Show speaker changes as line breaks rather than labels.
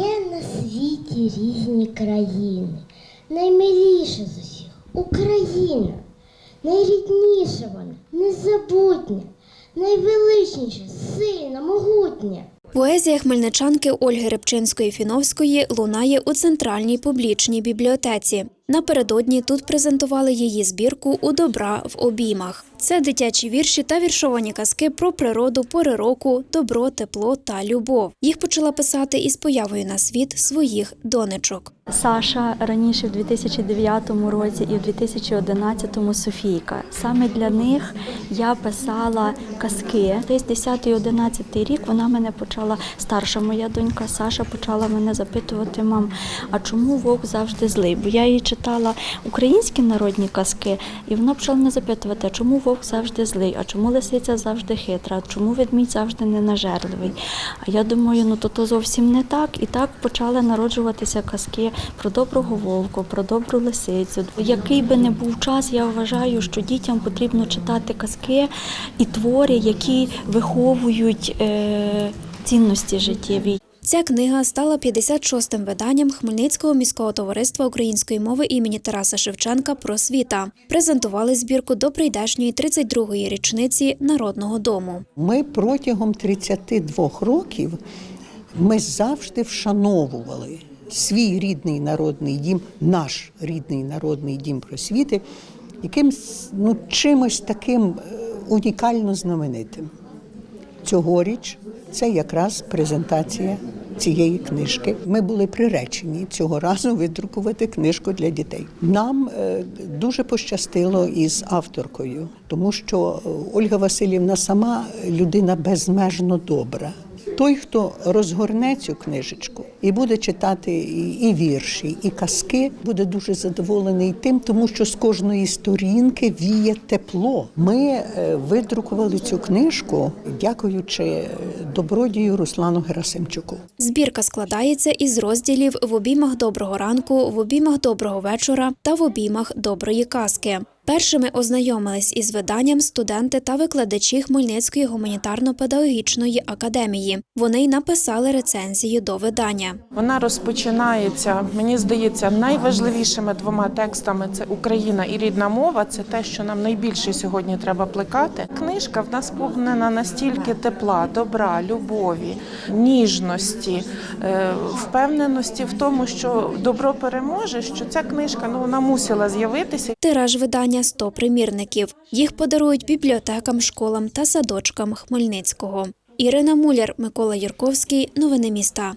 Є на світі різні країни. Наймиліша з усіх Україна. Найрідніша вона, незабутня, найвеличніша, сильна, могутня.
Поезія хмельничанки Ольги Репчинської Фіновської лунає у центральній публічній бібліотеці. Напередодні тут презентували її збірку у добра в обіймах. Це дитячі вірші та віршовані казки про природу, пори року, добро, тепло та любов. Їх почала писати із появою на світ своїх донечок.
Саша раніше в 2009 році і в 2011 Софійка. Саме для них я писала казки. Десь 10-11 рік вона мене почала, старша моя донька Саша почала мене запитувати, мам, а чому вовк завжди злий? Бо я їй читала українські народні казки, і вона почала мене запитувати, чому вовк завжди злий, а чому лисиця завжди хитра, а чому ведмідь завжди ненажерливий. А я думаю, ну то, то зовсім не так. І так почали народжуватися казки про доброго вовку, про добру лисицю. Який би не був час, я вважаю, що дітям потрібно читати казки і твори, які виховують е, цінності життєві.
Ця книга стала 56-м виданням Хмельницького міського товариства української мови імені Тараса Шевченка «Просвіта». Презентували збірку до прийдешньої 32-ї річниці Народного дому.
Ми протягом 32 років ми завжди вшановували свій рідний народний дім, наш рідний народний дім просвіти, якимсь ну, чимось таким е, унікально знаменитим. Цьогоріч це якраз презентація цієї книжки. Ми були приречені цього разу видрукувати книжку для дітей. Нам е, дуже пощастило із авторкою, тому що е, Ольга Васильівна сама людина безмежно добра. Той, хто розгорне цю книжечку і буде читати і, вірші, і казки, буде дуже задоволений тим, тому що з кожної сторінки віє тепло. Ми е, видрукували цю книжку, дякуючи добродію Руслану Герасимчуку.
Збірка складається із розділів в обіймах доброго ранку, в обіймах доброго вечора та в обіймах доброї казки. Першими ознайомились із виданням студенти та викладачі Хмельницької гуманітарно-педагогічної академії. Вони й написали рецензію до видання.
Вона розпочинається, мені здається, найважливішими двома текстами це Україна і рідна мова. Це те, що нам найбільше сьогодні треба плекати. Книжка в нас сповнена настільки тепла, добра, любові, ніжності, е, впевненості в тому, що добро переможе. Що ця книжка ну вона мусила з'явитися.
Тираж видання 100 примірників. Їх подарують бібліотекам, школам та садочкам Хмельницького. Ірина Муляр, Микола Юрковський. Новини міста.